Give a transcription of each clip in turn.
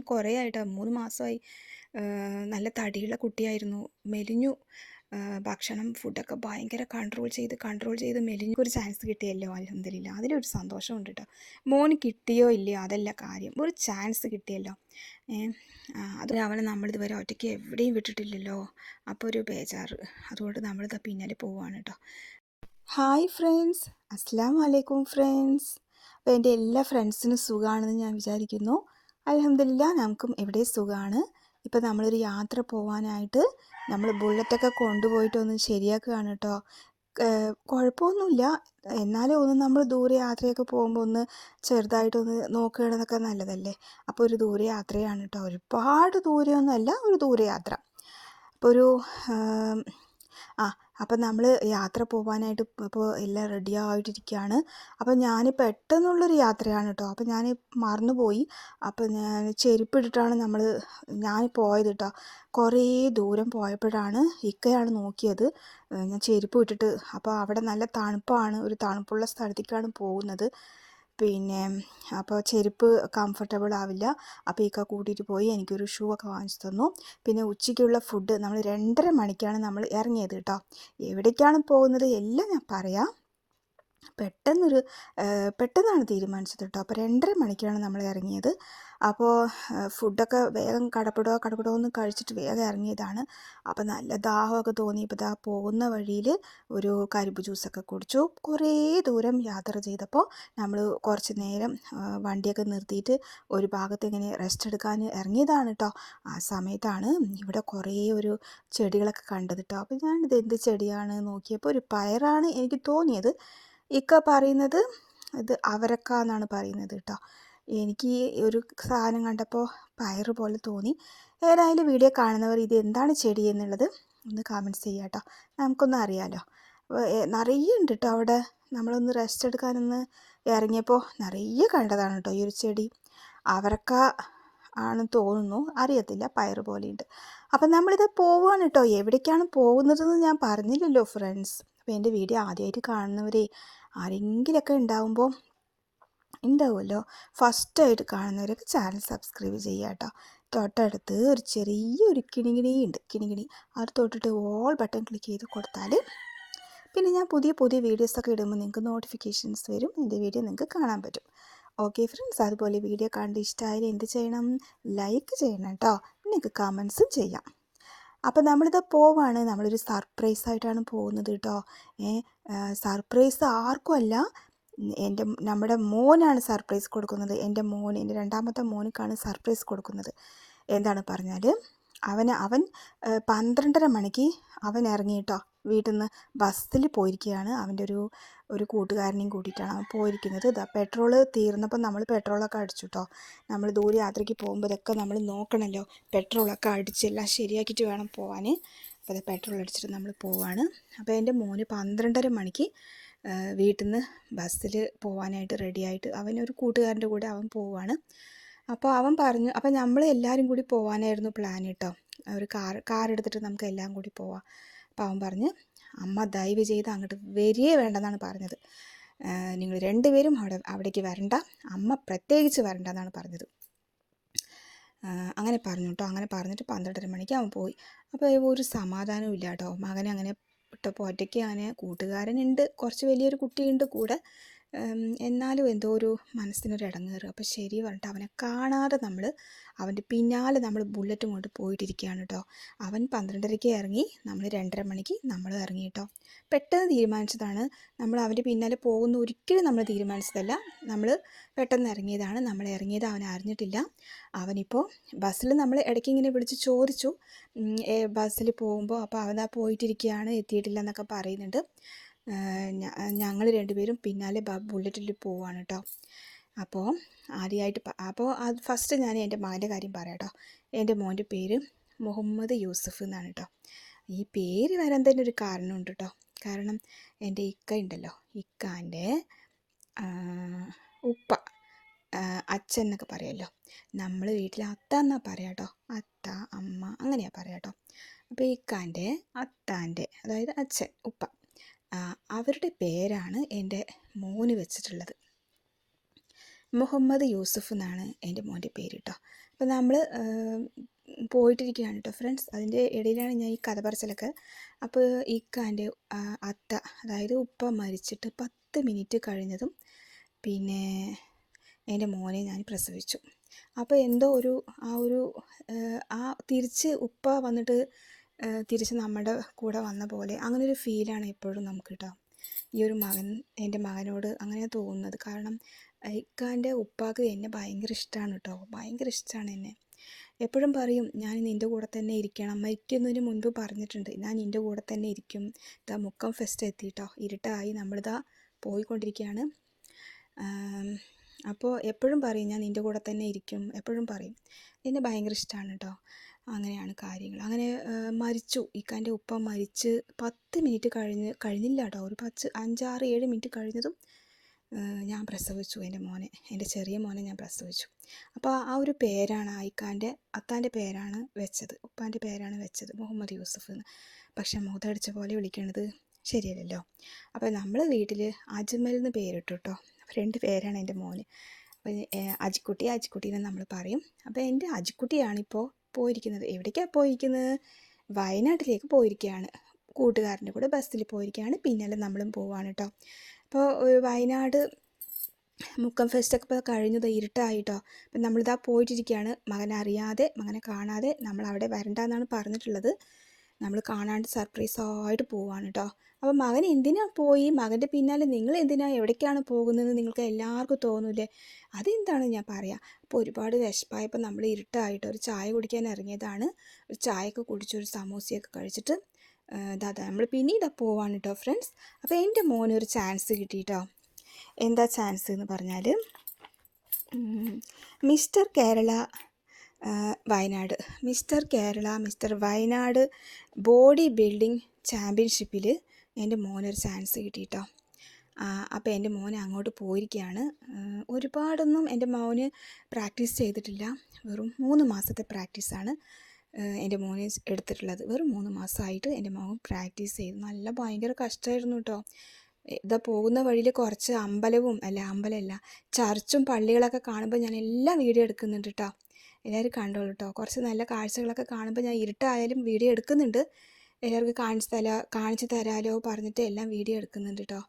കുറേ ആയിട്ട് മൂന്ന് മാസമായി. നല്ല തടിയുള്ള കുട്ടിയായിരുന്നു. മെലിഞ്ഞു. ഭക്ഷണം ഫുഡൊക്കെ ഭയങ്കര കൺട്രോൾ ചെയ്ത് കൺട്രോൾ ചെയ്ത് മെലിഞ്ഞു. ഒരു ചാൻസ് കിട്ടിയല്ലോ അലഹമില്ല അതിലൊരു സന്തോഷമുണ്ട് കേട്ടോ മോന് കിട്ടിയോ ഇല്ലയോ അതല്ല കാര്യം. ഒരു ചാൻസ് കിട്ടിയല്ലോ. അത് അവളെ നമ്മളിതുവരെ ഒറ്റയ്ക്ക് എവിടെയും വിട്ടിട്ടില്ലല്ലോ. അപ്പോൾ ഒരു ബേജാറ്. അതുകൊണ്ട് നമ്മളിതാ പിന്നാലെ പോവുകയാണ് കേട്ടോ ഹായ് ഫ്രണ്ട്സ് അസ്സാം വലൈക്കും ഫ്രണ്ട്സ് അപ്പോൾ എന്റെ എല്ലാ ഫ്രണ്ട്സിനും സുഖമാണെന്ന് ഞാൻ വിചാരിക്കുന്നു. അലഹമില്ല നമുക്കും എവിടെ സുഖമാണ് ഇപ്പം നമ്മളൊരു യാത്ര പോകാനായിട്ട് നമ്മൾ ബുള്ളറ്റൊക്കെ കൊണ്ടുപോയിട്ടൊന്ന് ശരിയാക്കുകയാണ് കേട്ടോ കുഴപ്പമൊന്നുമില്ല. എന്നാലും ഒന്ന് നമ്മൾ ദൂരെ യാത്രയൊക്കെ പോകുമ്പോൾ ഒന്ന് ചെറുതായിട്ടൊന്ന് നോക്കുകയാണെന്നൊക്കെ നല്ലതല്ലേ? അപ്പോൾ ഒരു ദൂരെ യാത്രയാണ് കേട്ടോ ഒരുപാട് ദൂരെയൊന്നുമല്ല ഒരു ദൂരെ യാത്ര. അപ്പോൾ ഒരു ആ അപ്പം നമ്മൾ യാത്ര പോകാനായിട്ട് ഇപ്പോൾ എല്ലാം റെഡി ആയിട്ടിരിക്കുകയാണ് അപ്പം ഞാൻ പെട്ടെന്നുള്ളൊരു യാത്രയാണ് കേട്ടോ അപ്പം ഞാൻ മറന്നുപോയി. അപ്പം ഞാൻ ചെരുപ്പിട്ടിട്ടാണ് നമ്മൾ ഞാൻ പോയത് കേട്ടോ കുറേ ദൂരം പോയപ്പോഴാണ് ഇക്കയാണ് നോക്കിയത്. ഞാൻ ചെരുപ്പ് ഇട്ടിട്ട്. അപ്പോൾ അവിടെ നല്ല തണുപ്പാണ്. ഒരു തണുപ്പുള്ള സ്ഥലത്തേക്കാണ് പോകുന്നത്. പിന്നെ അപ്പോൾ ചെരുപ്പ് കംഫർട്ടബിൾ ആവില്ല. അപ്പോൾ ഇക്ക കൂട്ടിയിട്ട് പോയി എനിക്കൊരു ഷൂ ഒക്കെ വാങ്ങിച്ചു തന്നു. പിന്നെ ഉച്ചയ്ക്കുള്ള ഫുഡ് നമ്മൾ രണ്ടര മണിക്കാണ് നമ്മൾ ഇറങ്ങിയത് കേട്ടോ. എവിടേക്കാണ് പോകുന്നത് എല്ലാം ഞാൻ പറയാം. പെട്ടെന്നൊരു പെട്ടെന്നാണ് തീരുമാനിച്ചത് കേട്ടോ. അപ്പോൾ രണ്ടര മണിക്കാണ് നമ്മൾ ഇറങ്ങിയത്. അപ്പോൾ ഫുഡൊക്കെ വേഗം കടപ്പെടുക കടപ്പെടുക ഒന്ന് കഴിച്ചിട്ട് വേഗം ഇറങ്ങിയതാണ്. അപ്പോൾ നല്ല ദാഹമൊക്കെ തോന്നിയപ്പോൾ ഇതാ പോകുന്ന വഴിയിൽ ഒരു കരിമ്പ് ജ്യൂസൊക്കെ കുടിച്ചു. കുറേ ദൂരം യാത്ര ചെയ്തപ്പോൾ നമ്മൾ കുറച്ച് നേരം വണ്ടിയൊക്കെ നിർത്തിയിട്ട് ഒരു ഭാഗത്ത് ഇങ്ങനെ റെസ്റ്റ് എടുക്കാൻ ഇറങ്ങിയതാണ് കേട്ടോ. ആ സമയത്താണ് ഇവിടെ കുറേ ഒരു ചെടികളൊക്കെ കണ്ടത് കേട്ടോ. അപ്പോൾ ഞാനിത് എന്ത് ചെടിയാണ് നോക്കിയപ്പോൾ ഒരു പയറാണ് എനിക്ക് തോന്നിയത്. ഇക്ക പറയുന്നത് ഇത് അവരക്ക എന്നാണ് പറയുന്നത് കേട്ടോ. എനിക്ക് ഒരു സാധനം കണ്ടപ്പോൾ പയറ് പോലെ തോന്നി. ഏതായാലും വീഡിയോ കാണുന്നവർ ഇത് എന്താണ് ചെടി എന്നുള്ളത് ഒന്ന് കമന്റ്സ് ചെയ്യാം കേട്ടോ. നമുക്കൊന്ന് അറിയാമല്ലോ നിറയെ ഉണ്ട് കേട്ടോ അവിടെ. നമ്മളൊന്ന് റെസ്റ്റ് എടുക്കാനൊന്ന് ഇറങ്ങിയപ്പോൾ നിറയെ കണ്ടതാണ് കേട്ടോ ഈ ഒരു ചെടി. അവരക്ക ആണെന്ന് തോന്നുന്നു. അറിയത്തില്ല പയറ് പോലെയുണ്ട്. അപ്പം നമ്മളിത് പോവുകയാണ് കേട്ടോ. എവിടേക്കാണ് പോകുന്നതെന്ന് ഞാൻ പറഞ്ഞില്ലല്ലോ ഫ്രണ്ട്സ് അപ്പോൾ എന്റെ വീഡിയോ ആദ്യമായിട്ട് കാണുന്നവരെ ആരെങ്കിലുമൊക്കെ ഉണ്ടാവുമ്പോൾ ഉണ്ടാവുമല്ലോ ഫസ്റ്റായിട്ട് കാണുന്നവരൊക്കെ ചാനൽ സബ്സ്ക്രൈബ് ചെയ്യുക കേട്ടോ തൊട്ടടുത്ത് ഒരു ചെറിയൊരു കിണിങ്ങിണി ഉണ്ട് കിണികിണി. അത് തൊട്ടിട്ട് ഓൾ ബട്ടൺ ക്ലിക്ക് ചെയ്ത് കൊടുത്താൽ പിന്നെ ഞാൻ പുതിയ പുതിയ വീഡിയോസൊക്കെ ഇടുമ്പോൾ നിങ്ങൾക്ക് നോട്ടിഫിക്കേഷൻസ് വരും. എന്റെ വീഡിയോ നിങ്ങൾക്ക് കാണാൻ പറ്റും. Okay friends. അതുപോലെ വീഡിയോ കണ്ട് ഇഷ്ടമായാലും എന്ത് ചെയ്യണം? ലൈക്ക് ചെയ്യണം കേട്ടോ നിങ്ങൾക്ക് കമൻസും ചെയ്യാം. അപ്പോൾ നമ്മളിത് പോവാണ്. നമ്മളൊരു സർപ്രൈസ് ആയിട്ടാണ് പോകുന്നത് കേട്ടോ സർപ്രൈസ് ആർക്കുമല്ല എന്റെ നമ്മുടെ മോനാണ് സർപ്രൈസ് കൊടുക്കുന്നത്. എന്റെ മോൻ എന്റെ രണ്ടാമത്തെ മോനിക്കാണ് സർപ്രൈസ് കൊടുക്കുന്നത്. എന്താണ് പറഞ്ഞാൽ അവന് അവൻ പന്ത്രണ്ടര മണിക്ക് അവൻ ഇറങ്ങി ഇറങ്ങിയിട്ടോ വീട്ടിൽ നിന്ന് ബസ്സിൽ പോയിരിക്കുകയാണ്. അവന്റെ ഒരു ഒരു കൂട്ടുകാരനെയും കൂട്ടിയിട്ടാണ് അവൻ പോയിരിക്കുന്നത്. ഇതാ പെട്രോൾ തീർന്നപ്പോൾ നമ്മൾ പെട്രോളൊക്കെ അടിച്ചു കേട്ടോ നമ്മൾ ദൂരെ യാത്രയ്ക്ക് പോകുമ്പോൾ ഇതൊക്കെ നമ്മൾ നോക്കണമല്ലോ. പെട്രോളൊക്കെ അടിച്ച് എല്ലാം ശരിയാക്കിയിട്ട് വേണം പോകാൻ അപ്പോൾ പെട്രോൾ അടിച്ചിട്ട് നമ്മൾ പോവാണ്. അപ്പോൾ എന്റെ മോന് പന്ത്രണ്ടര മണിക്ക് വീട്ടിൽ നിന്ന് ബസ്സിൽ പോകാനായിട്ട് റെഡിയായിട്ട് അവനൊരു കൂട്ടുകാരന്റെ കൂടെ അവൻ പോവാണ്. അപ്പോൾ അവൻ പറഞ്ഞു അപ്പോൾ നമ്മൾ എല്ലാവരും കൂടി പോകാനായിരുന്നു പ്ലാൻ കേട്ടോ ഒരു കാർ കാർ എടുത്തിട്ട് നമുക്ക് എല്ലാം കൂടി പോവാം. അവൻ പറഞ്ഞ് അമ്മ ദയവ് ചെയ്ത് അങ്ങോട്ട് വരികയേ വേണ്ടെന്നാണ് പറഞ്ഞത്. നിങ്ങൾ രണ്ടുപേരും അവിടെ അവിടേക്ക് വരണ്ട. അമ്മ പ്രത്യേകിച്ച് വരണ്ട എന്നാണ് പറഞ്ഞത്. അങ്ങനെ പറഞ്ഞു കേട്ടോ അങ്ങനെ പറഞ്ഞിട്ട് പന്ത്രണ്ടര മണിക്ക് അവൻ പോയി. അപ്പോൾ ഒരു സമാധാനവും ഇല്ല കേട്ടോ മകനെ അങ്ങനെ ഇട്ടപ്പോൾ ഒറ്റയ്ക്ക് അങ്ങനെ കൂട്ടുകാരനുണ്ട് കുറച്ച് വലിയൊരു കുട്ടിയുണ്ട് കൂടെ. എന്നാലും എന്തോ ഒരു മനസ്സിനൊരു ഇടങ്ങേറ്. അപ്പോൾ ശരി പറഞ്ഞിട്ട് അവനെ കാണാതെ നമ്മൾ അവന്റെ പിന്നാലെ നമ്മൾ ബുള്ളറ്റും കൊണ്ട് പോയിട്ടിരിക്കുകയാണ് കേട്ടോ അവൻ പന്ത്രണ്ടരയ്ക്ക് ഇറങ്ങി നമ്മൾ രണ്ടര മണിക്ക് നമ്മൾ ഇറങ്ങി കേട്ടോ പെട്ടെന്ന് തീരുമാനിച്ചതാണ് നമ്മൾ അവന്റെ പിന്നാലെ പോകുന്ന ഒരിക്കലും നമ്മൾ തീരുമാനിച്ചതല്ല. നമ്മൾ പെട്ടെന്ന് ഇറങ്ങിയതാണ്. നമ്മൾ ഇറങ്ങിയത് അവൻ അറിഞ്ഞിട്ടില്ല. അവനിപ്പോൾ ബസ്സിൽ നമ്മൾ ഇടയ്ക്ക് ഇങ്ങനെ വിളിച്ച് ചോദിച്ചു. ബസ്സിൽ പോകുമ്പോൾ അപ്പോൾ അവനാ പോയിട്ടിരിക്കുകയാണ് എത്തിയിട്ടില്ല എന്നൊക്കെ പറയുന്നുണ്ട്. ഞങ്ങൾ രണ്ടുപേരും പിന്നാലെ ബുള്ളറ്റിൽ പോവാണ് കേട്ടോ അപ്പോൾ ആദ്യമായിട്ട് അപ്പോൾ അത് ഫസ്റ്റ് ഞാൻ എന്റെ മകന്റെ കാര്യം പറയാം കേട്ടോ എന്റെ മോന്റെ പേര് മുഹമ്മദ് യൂസഫ് എന്നാണ് കേട്ടോ ഈ പേര് വരാൻ തന്നെ ഒരു കാരണമുണ്ട് കേട്ടോ കാരണം എന്റെ ഇക്ക ഉണ്ടല്ലോ ഇക്കാന്റെ ഉപ്പ അച്ഛൻ എന്നൊക്കെ പറയുമല്ലോ നമ്മൾ വീട്ടിൽ അത്ത എന്നാ പറയാം കേട്ടോ അത്ത അമ്മ അങ്ങനെയാണ് പറയാം കേട്ടോ അപ്പോൾ ഇക്കാന്റെ അത്താന്റെ അതായത് അച്ഛൻ ഉപ്പ അവരുടെ പേരാണ് എന്റെ മോന് വെച്ചിട്ടുള്ളത്. മുഹമ്മദ് യൂസഫ് എന്നാണ് എന്റെ മോന്റെ പേര് കേട്ടോ. അപ്പോൾ നമ്മൾ പോയിട്ടിരിക്കുകയാണ് കേട്ടോ ഫ്രണ്ട്സ്. അതിന്റെ ഇടയിലാണ് ഞാൻ ഈ കഥ പറച്ചിലൊക്കെ. അപ്പോൾ ഇക്കാന്റെ അത്ത അതായത് ഉപ്പ മരിച്ചിട്ട് പത്ത് മിനിറ്റ് കഴിഞ്ഞതും പിന്നെ എന്റെ മോനെ ഞാൻ പ്രസവിച്ചു. അപ്പോൾ എന്തോ ഒരു ആ ഒരു ആ തിരിച്ച് ഉപ്പ വന്നിട്ട് തിരിച്ച് നമ്മുടെ കൂടെ വന്ന പോലെ അങ്ങനെ ഒരു ഫീലാണ് എപ്പോഴും നമുക്ക് കേട്ടോ ഈ ഒരു മകൻ എന്റെ മകനോട് അങ്ങനെ തോന്നുന്നത്. കാരണം ഇക്കാന്റെ ഉപ്പാക്ക് എന്നെ ഭയങ്കര ഇഷ്ടമാണ് കേട്ടോ ഭയങ്കര ഇഷ്ടമാണ് എന്നെ. എപ്പോഴും പറയും ഞാൻ നിന്റെ കൂടെ തന്നെ ഇരിക്കണം. മരിക്കുന്നതിന് മുൻപ് പറഞ്ഞിട്ടുണ്ട് ഞാൻ നിന്റെ കൂടെ തന്നെ ഇരിക്കും. ഇതാ മുക്കം ഫെസ്റ്റ് എത്തി കേട്ടോ ഇരുട്ടായി നമ്മളിതാ പോയിക്കൊണ്ടിരിക്കുകയാണ് അപ്പോൾ എപ്പോഴും പറയും ഞാൻ നിന്റെ കൂടെ തന്നെ ഇരിക്കും. എപ്പോഴും പറയും. എന്നെ ഭയങ്കര ഇഷ്ടമാണ് കേട്ടോ അങ്ങനെയാണ് കാര്യങ്ങൾ. അങ്ങനെ മരിച്ചു. ഇക്കാന്റെ ഉപ്പ മരിച്ച് പത്ത് മിനിറ്റ് കഴിഞ്ഞ് കഴിഞ്ഞില്ല കേട്ടോ ഒരു പത്ത് അഞ്ചാറ് ഏഴ് മിനിറ്റ് കഴിഞ്ഞതും ഞാൻ പ്രസവിച്ചു. എന്റെ മോനെ എന്റെ ചെറിയ മോനെ ഞാൻ പ്രസവിച്ചു. അപ്പോൾ ആ ഒരു പേരാണ് ഐക്കാന്റെ അത്താന്റെ പേരാണ് വെച്ചത്. ഉപ്പാന്റെ പേരാണ് വെച്ചത്. മുഹമ്മദ് യൂസഫ് എന്ന്. പക്ഷെ മുഖത്തടിച്ച പോലെ വിളിക്കണത് ശരിയല്ലല്ലോ. അപ്പോൾ നമ്മൾ വീട്ടിൽ അജ്മൽ എന്ന് പേരിട്ടു കേട്ടോ രണ്ട് പേരാണ് എന്റെ മോന്. അപ്പോൾ അജിക്കുട്ടി അജിക്കുട്ടി എന്ന് നമ്മൾ പറയും. അപ്പോൾ എന്റെ അജിക്കുട്ടിയാണിപ്പോൾ പോയിരിക്കുന്നത്? എവിടേക്കാണ് പോയിരിക്കുന്നത്? വയനാട്ടിലേക്ക് പോയിരിക്കുകയാണ് കൂട്ടുകാരന്റെ കൂടെ ബസ്സിൽ പോയിരിക്കുകയാണ് പിന്നാലെ നമ്മളും പോവാണ് കേട്ടോ അപ്പോൾ ഒരു വയനാട് മുക്കം ഫെസ്റ്റൊക്കെ ഇപ്പോൾ കഴിഞ്ഞത് ഇരുട്ടായിട്ടോ അപ്പം നമ്മളിതാ പോയിട്ടിരിക്കുകയാണ് മകനെ അറിയാതെ മകനെ കാണാതെ നമ്മൾ അവിടെ വരണ്ടെന്നാണ് പറഞ്ഞിട്ടുള്ളത്. നമ്മൾ കാണാണ്ട് സർപ്രൈസായിട്ട് പോവാണ് കേട്ടോ അപ്പോൾ മകൻ എന്തിനാ പോയി? മകന്റെ പിന്നാലെ നിങ്ങൾ എന്തിനാ എവിടേക്കാണ് പോകുന്നത് നിങ്ങൾക്ക് എല്ലാവർക്കും തോന്നൂലേ അതെന്താണ് ഞാൻ പറയാം. അപ്പോൾ ഒരുപാട് വിശപ്പായപ്പോൾ നമ്മൾ ഇരുട്ടായിട്ട് ഒരു ചായ കുടിക്കാൻ ഇറങ്ങിയതാണ്. ഒരു ചായയൊക്കെ കുടിച്ച് ഒരു സമൂസയൊക്കെ കഴിച്ചിട്ട് ഇതാ നമ്മൾ പിന്നീട് പോവാണ് കേട്ടോ ഫ്രണ്ട്സ്. അപ്പോൾ എന്റെ മോനൊരു ചാൻസ് കിട്ടിയിട്ടോ എന്താ ചാൻസ് എന്ന് പറഞ്ഞാൽ mister Kerala Wayanad. Mister Kerala mister Wayanad body building ചാമ്പ്യൻഷിപ്പിൽ എന്റെ മോനൊരു ചാൻസ് കിട്ടിയിട്ടോ അപ്പോൾ എന്റെ മോൻ അങ്ങോട്ട് പോയിരിക്കുകയാണ് ഒരുപാടൊന്നും എന്റെ മോന് പ്രാക്ടീസ് ചെയ്തിട്ടില്ല. വെറും മൂന്ന് മാസത്തെ പ്രാക്ടീസാണ് എന്റെ മോനെ എടുത്തിട്ടുള്ളത്. വെറും മൂന്ന് മാസമായിട്ട് എന്റെ മോൻ പ്രാക്ടീസ് ചെയ്തു. നല്ല ഭയങ്കര കഷ്ടമായിരുന്നു കേട്ടോ ഇതാ പോകുന്ന വഴിയിൽ കുറച്ച് അമ്പലവും അല്ല അമ്പലമല്ല ചർച്ചും പള്ളികളൊക്കെ കാണുമ്പോൾ ഞാൻ എല്ലാം വീഡിയോ എടുക്കുന്നുണ്ട് കേട്ടോ എല്ലാവരും കണ്ടോളൂ കേട്ടോ കുറച്ച് നല്ല കാഴ്ചകളൊക്കെ കാണുമ്പോൾ ഞാൻ ഇരുട്ടായാലും വീഡിയോ എടുക്കുന്നുണ്ട്. എല്ലാവർക്കും കാണിച്ച് തരാ കാണിച്ച് തരാലോ പറഞ്ഞിട്ട് എല്ലാം വീഡിയോ എടുക്കുന്നുണ്ട് കേട്ടോ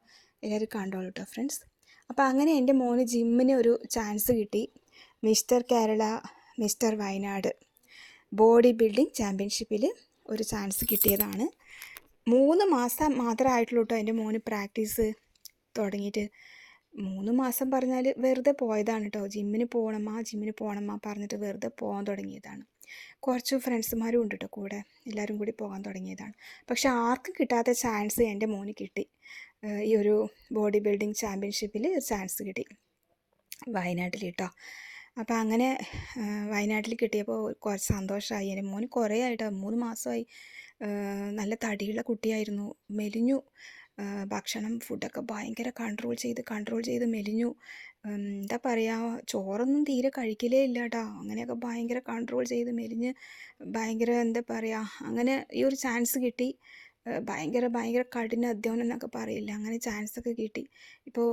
എല്ലാവരും കണ്ടോളൂ കേട്ടോ ഫ്രണ്ട്സ്. അപ്പോൾ അങ്ങനെ എന്റെ മോന് ജിമ്മിന് ഒരു ചാൻസ് കിട്ടി. Mister Kerala mister Wayanad. Body building ചാമ്പ്യൻഷിപ്പിൽ ഒരു ചാൻസ് കിട്ടിയതാണ്. മൂന്ന് മാസം മാത്രമായിട്ടുള്ളൂ കേട്ടോ എന്റെ മോന് പ്രാക്ടീസ് തുടങ്ങിയിട്ട്. മൂന്ന് മാസം പറഞ്ഞാൽ വെറുതെ പോയതാണ് കേട്ടോ ജിമ്മിന് പോകണമാ ജിമ്മിന് പോകണമാ പറഞ്ഞിട്ട് വെറുതെ പോകാൻ തുടങ്ങിയതാണ്. കുറച്ച് ഫ്രണ്ട്സുമാരും ഉണ്ട് കേട്ടോ കൂടെ. എല്ലാവരും കൂടി പോകാൻ തുടങ്ങിയതാണ്. പക്ഷെ ആർക്കും കിട്ടാത്ത ചാൻസ് എന്റെ മോന് കിട്ടി. ഈ ഒരു ബോഡി ബിൽഡിംഗ് ചാമ്പ്യൻഷിപ്പിൽ ചാൻസ് കിട്ടി. വയനാട്ടിൽ കേട്ടോ അപ്പോൾ അങ്ങനെ വയനാട്ടിൽ കിട്ടിയപ്പോൾ കുറച്ച് സന്തോഷമായി എന്റെ മോന് കുറേ ആയിട്ടോ മൂന്ന് മാസമായി നല്ല തടിയുള്ള കുട്ടിയായിരുന്നു. മെലിഞ്ഞു. ഭക്ഷണം ഫുഡൊക്കെ ഭയങ്കര കൺട്രോൾ ചെയ്ത് കൺട്രോൾ ചെയ്ത് മെലിഞ്ഞു. എന്താ പറയുക ചോറൊന്നും തീരെ കഴിക്കലേ ഇല്ല കേട്ടോ അങ്ങനെയൊക്കെ ഭയങ്കര കൺട്രോൾ ചെയ്ത് മെലിഞ്ഞ് ഭയങ്കര എന്താ പറയുക അങ്ങനെ ഈ ഒരു ചാൻസ് കിട്ടി. ഭയങ്കര ഭയങ്കര കഠിന അധ്വാനം എന്നൊക്കെ പറയില്ല അങ്ങനെ ചാൻസ് ഒക്കെ കിട്ടി. ഇപ്പോൾ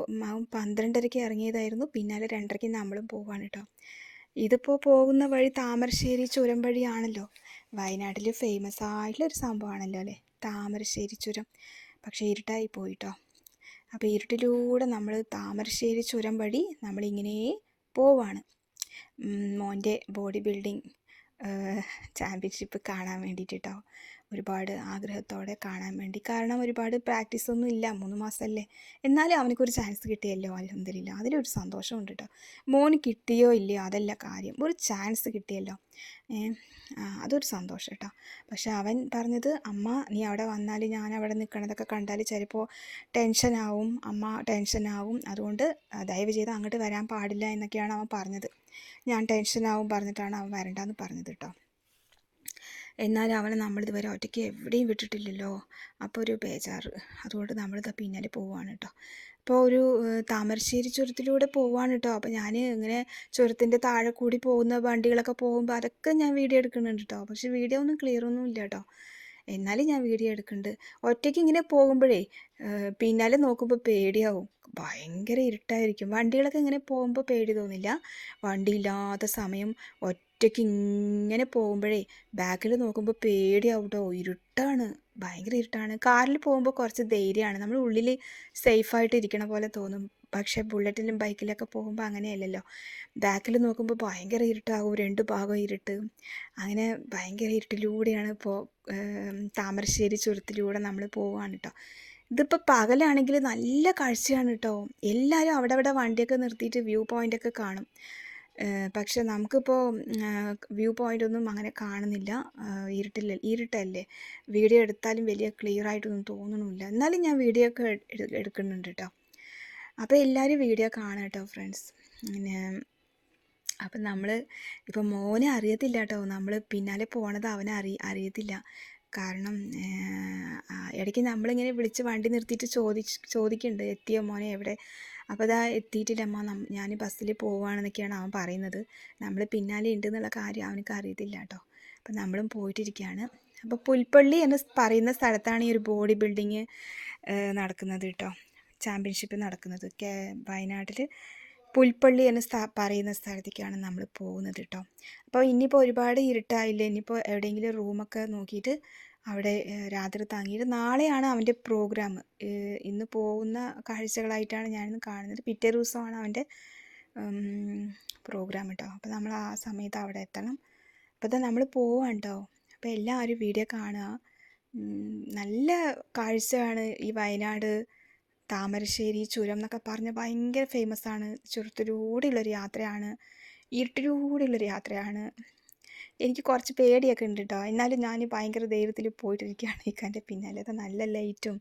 പന്ത്രണ്ടരയ്ക്ക് ഇറങ്ങിയതായിരുന്നു പിന്നാലെ രണ്ടരയ്ക്ക് നമ്മളും പോവാണ് കേട്ടോ ഇതിപ്പോൾ പോകുന്ന വഴി താമരശ്ശേരി ചുരം വഴിയാണല്ലോ. വയനാട്ടിൽ ഫേമസ് ആയിട്ടുള്ള ഒരു സംഭവമാണല്ലോ അല്ലേ? താമരശ്ശേരി ചുരം. പക്ഷേ ഇരുട്ടായി പോയിട്ടോ. അപ്പോൾ ഇരുട്ടിലൂടെ നമ്മൾ താമരശ്ശേരി ചുരം വഴി നമ്മളിങ്ങനെ പോവാണ്. മോന്റെ ബോഡി ബിൽഡിംഗ് ചാമ്പ്യൻഷിപ്പ് കാണാൻ വേണ്ടിയിട്ടോ ഒരുപാട് ആഗ്രഹത്തോടെ കാണാൻ വേണ്ടി. കാരണം ഒരുപാട് പ്രാക്ടീസ് ഒന്നും ഇല്ല മൂന്ന് മാസമല്ലേ എന്നാലും അവനക്കൊരു ചാൻസ് കിട്ടിയല്ലോ അലഹമില്ല അതിലൊരു സന്തോഷമുണ്ട് കേട്ടോ മോന് കിട്ടിയോ ഇല്ലയോ അതല്ല കാര്യം. ഒരു ചാൻസ് കിട്ടിയല്ലോ. അതൊരു സന്തോഷം കേട്ടോ പക്ഷെ അവൻ പറഞ്ഞത് അമ്മ നീ അവിടെ വന്നാൽ ഞാൻ അവിടെ നിൽക്കണതൊക്കെ കണ്ടാൽ ചിലപ്പോൾ ടെൻഷനാവും അമ്മ ടെൻഷനാവും അതുകൊണ്ട് ദയവ് ചെയ്ത് അങ്ങോട്ട് വരാൻ പാടില്ല എന്നൊക്കെയാണ് അവൻ പറഞ്ഞത്. ഞാൻ ടെൻഷനാവും പറഞ്ഞിട്ടാണ് അവൻ വരണ്ടെന്ന് പറഞ്ഞത് കേട്ടോ എന്നാലും അവനെ നമ്മളിതുവരെ ഒറ്റയ്ക്ക് എവിടെയും വിട്ടിട്ടില്ലല്ലോ. അപ്പോൾ ഒരു ബേജാറ്. അതുകൊണ്ട് നമ്മളിത് പിന്നാലെ പോവുകയാണ് കേട്ടോ അപ്പോൾ ഒരു താമരശ്ശേരി ചുരത്തിലൂടെ പോവാണ് കേട്ടോ അപ്പോൾ ഞാൻ ഇങ്ങനെ ചുരത്തിന്റെ താഴെ കൂടി പോകുന്ന വണ്ടികളൊക്കെ പോകുമ്പോൾ അതൊക്കെ ഞാൻ വീഡിയോ എടുക്കുന്നുണ്ട് കേട്ടോ പക്ഷേ വീഡിയോ ഒന്നും ക്ലിയർ ഒന്നും ഇല്ല കേട്ടോ എന്നാലും ഞാൻ വീഡിയോ എടുക്കുന്നുണ്ട്. ഒറ്റയ്ക്ക് ഇങ്ങനെ പോകുമ്പോഴേ പിന്നാലെ നോക്കുമ്പോൾ പേടിയാവും. ഭയങ്കര ഇരുട്ടായിരിക്കും. വണ്ടികളൊക്കെ ഇങ്ങനെ പോകുമ്പോൾ പേടി തോന്നില്ല. വണ്ടിയില്ലാത്ത സമയം ഒറ്റ ഒറ്റയ്ക്ക് ഇങ്ങനെ പോകുമ്പോഴേ ബാക്കിൽ നോക്കുമ്പോൾ പേടിയാവട്ടോ. ഇരുട്ടാണ്. ഭയങ്കര ഇരുട്ടാണ്. കാറിൽ പോകുമ്പോൾ കുറച്ച് ധൈര്യമാണ് നമ്മൾ ഉള്ളിൽ സേഫായിട്ട് ഇരിക്കണ പോലെ തോന്നും. പക്ഷേ ബുള്ളറ്റിലും ബൈക്കിലൊക്കെ പോകുമ്പോൾ അങ്ങനെയല്ലല്ലോ. ബാക്കിൽ നോക്കുമ്പോൾ ഭയങ്കര ഇരുട്ടാകും. രണ്ട് ഭാഗം ഇരുട്ട്. അങ്ങനെ ഭയങ്കര ഇരുട്ടിലൂടെയാണ് ഇപ്പോൾ താമരശ്ശേരി ചുരത്തിലൂടെ നമ്മൾ പോവുകയാണ് കേട്ടോ ഇതിപ്പോൾ പകലാണെങ്കിൽ നല്ല കാഴ്ചയാണ് കേട്ടോ എല്ലാവരും അവിടെ അവിടെ വണ്ടിയൊക്കെ നിർത്തിയിട്ട് വ്യൂ പോയിന്റൊക്കെ കാണും. പക്ഷെ നമുക്കിപ്പോൾ വ്യൂ പോയിന്റ് ഒന്നും അങ്ങനെ കാണുന്നില്ല. ഇരുട്ടില്ല ഇരുട്ടല്ലേ? വീഡിയോ എടുത്താലും വലിയ ക്ലിയർ ആയിട്ടൊന്നും തോന്നണമില്ല. എന്നാലും ഞാൻ വീഡിയോ ഒക്കെ എടു- എടുക്കുന്നുണ്ട് കേട്ടോ അപ്പോൾ എല്ലാവരും വീഡിയോ കാണാം കേട്ടോ ഫ്രണ്ട്സ് പിന്നെ അപ്പം നമ്മൾ ഇപ്പം മോനെ അറിയത്തില്ല കേട്ടോ നമ്മൾ പിന്നാലെ പോണത് അവനെ അറി അറിയത്തില്ല. കാരണം ഇടയ്ക്ക് നമ്മളിങ്ങനെ വിളിച്ച് വണ്ടി നിർത്തിയിട്ട് ചോദിച്ച് ചോദിക്കുന്നുണ്ട് എത്തിയോ മോനെ എവിടെ? അപ്പോൾ അതാ എത്തിയിട്ടില്ലമ്മ നം- ഞാൻ ബസ്സിൽ പോവുകയാണെന്നൊക്കെയാണ് അവൻ പറയുന്നത്. നമ്മൾ പിന്നാലെ ഉണ്ട് എന്നുള്ള കാര്യം അവനക്ക് അറിയത്തില്ല കേട്ടോ അപ്പം നമ്മളും പോയിട്ടിരിക്കുകയാണ് അപ്പോൾ പുൽപ്പള്ളി എന്ന് പറയുന്ന സ്ഥലത്താണ് ഈ ഒരു ബോഡി ബിൽഡിങ് നടക്കുന്നത് കേട്ടോ ചാമ്പ്യൻഷിപ്പ് നടക്കുന്നത്. വയനാട്ടിൽ പുൽപ്പള്ളി എന്ന് സ്ഥ പറയുന്ന സ്ഥലത്തേക്കാണ് നമ്മൾ പോകുന്നത് കേട്ടോ അപ്പോൾ ഇനിയിപ്പോൾ ഒരുപാട് ഇരുട്ടായില്ല? ഇനിയിപ്പോൾ എവിടെയെങ്കിലും റൂമൊക്കെ നോക്കിയിട്ട് അവിടെ രാത്രി താങ്ങിയിട്ട് നാളെയാണ് അവന്റെ പ്രോഗ്രാം. ഇന്ന് പോകുന്ന കാഴ്ചകളായിട്ടാണ് ഞാനിന്ന് കാണുന്നത്. പിറ്റേ ദിവസമാണ് അവന്റെ പ്രോഗ്രാം കേട്ടോ അപ്പോൾ നമ്മൾ ആ സമയത്ത് അവിടെ എത്തണം. അപ്പോൾ ഇതാ നമ്മൾ പോവാണ് കേട്ടോ അപ്പോൾ എല്ലാവരും വീഡിയോ കാണുക. നല്ല കാഴ്ചയാണ് ഈ വയനാട്. താമരശ്ശേരി ചുരം എന്നൊക്കെ പറഞ്ഞ് ഭയങ്കര ഫേമസ് ആണ്. ചുരത്തിലൂടെയുള്ളൊരു യാത്രയാണ്. ഇരുട്ടിലൂടെയുള്ളൊരു യാത്രയാണ്. എനിക്ക് കുറച്ച് പേടിയൊക്കെ ഉണ്ട് കേട്ടോ എന്നാലും ഞാൻ ഭയങ്കര ധൈര്യത്തിൽ പോയിട്ടിരിക്കുകയാണ് ഇക്കാന്റെ പിന്നാലെ. അത് നല്ല ലൈറ്റും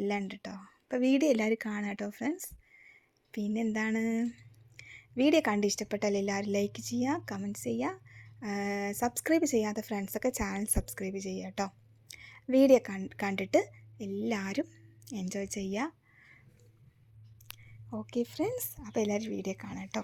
എല്ലാം ഉണ്ട് കേട്ടോ അപ്പോൾ വീഡിയോ എല്ലാവരും കാണാം കേട്ടോ ഫ്രണ്ട്സ് പിന്നെന്താണ്? വീഡിയോ കണ്ട് ഇഷ്ടപ്പെട്ടാൽ എല്ലാവരും ലൈക്ക് ചെയ്യുക കമന്റ്സ് ചെയ്യുക. സബ്സ്ക്രൈബ് ചെയ്യാത്ത ഫ്രണ്ട്സൊക്കെ ചാനൽ സബ്സ്ക്രൈബ് ചെയ്യുക കേട്ടോ വീഡിയോ കണ്ടിട്ട് എല്ലാവരും എൻജോയ് ചെയ്യുക. ഓക്കെ ഫ്രണ്ട്സ് അപ്പോൾ എല്ലാവരും വീഡിയോ കാണാം കേട്ടോ.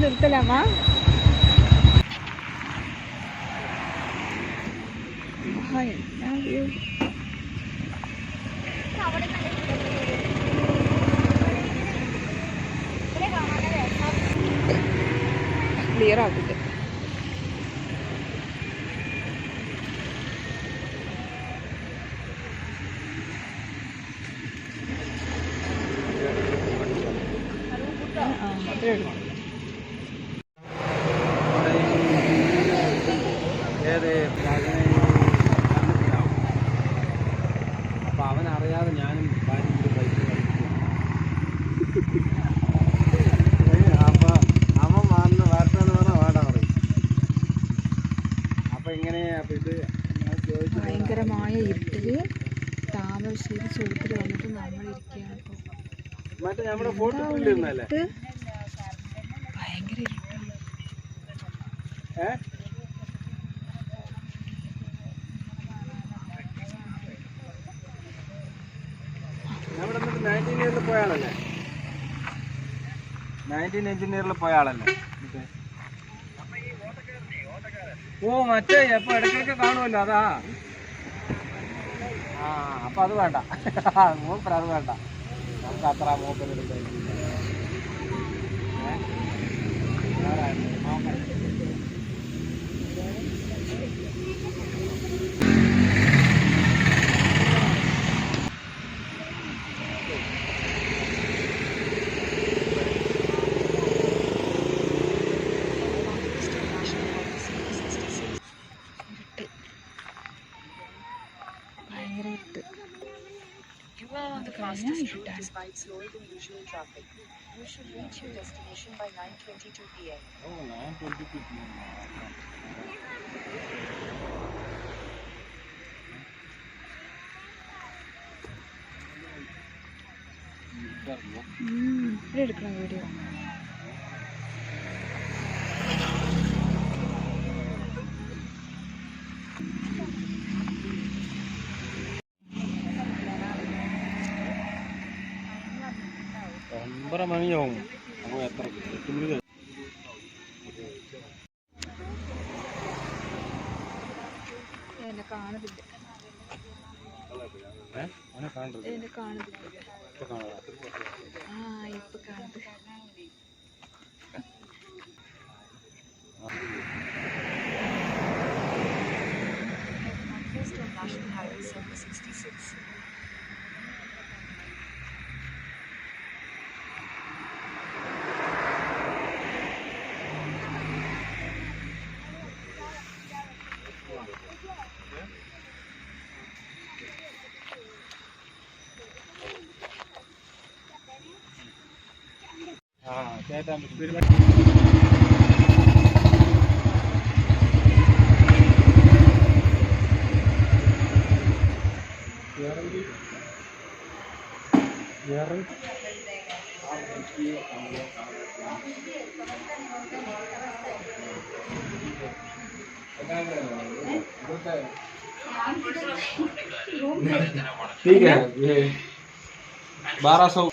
డబ్బులు ఇరుతలేమా హాయ్ ഇരുട്ട് ഭയങ്കര ഇരുട്ടാണ് ഏ? നമ്മുടെ എന്നിട്ട് നയന്റീൻ ഇയറിൽ പോയ ആളല്ലേ? നയന്റീൻ എഞ്ചിനീയറിൽ പോയ ആളല്ലേ? ഓ മറ്റേ അപ്പൊ ഇടയ്ക്കൊക്കെ കാണുമല്ലോ അതാ. ആ അപ്പൊ അത് വേണ്ട. മൂപ്പർ അത് വേണ്ട. നമുക്ക് അത്ര മൂപ്പനെടുത്ത് Master's. It's slower than usual traffic. You should reach your destination by 9.22 p.m. Oh, 9.22 p.m. ம் National Highway 766. ठीक है ये बारह सौ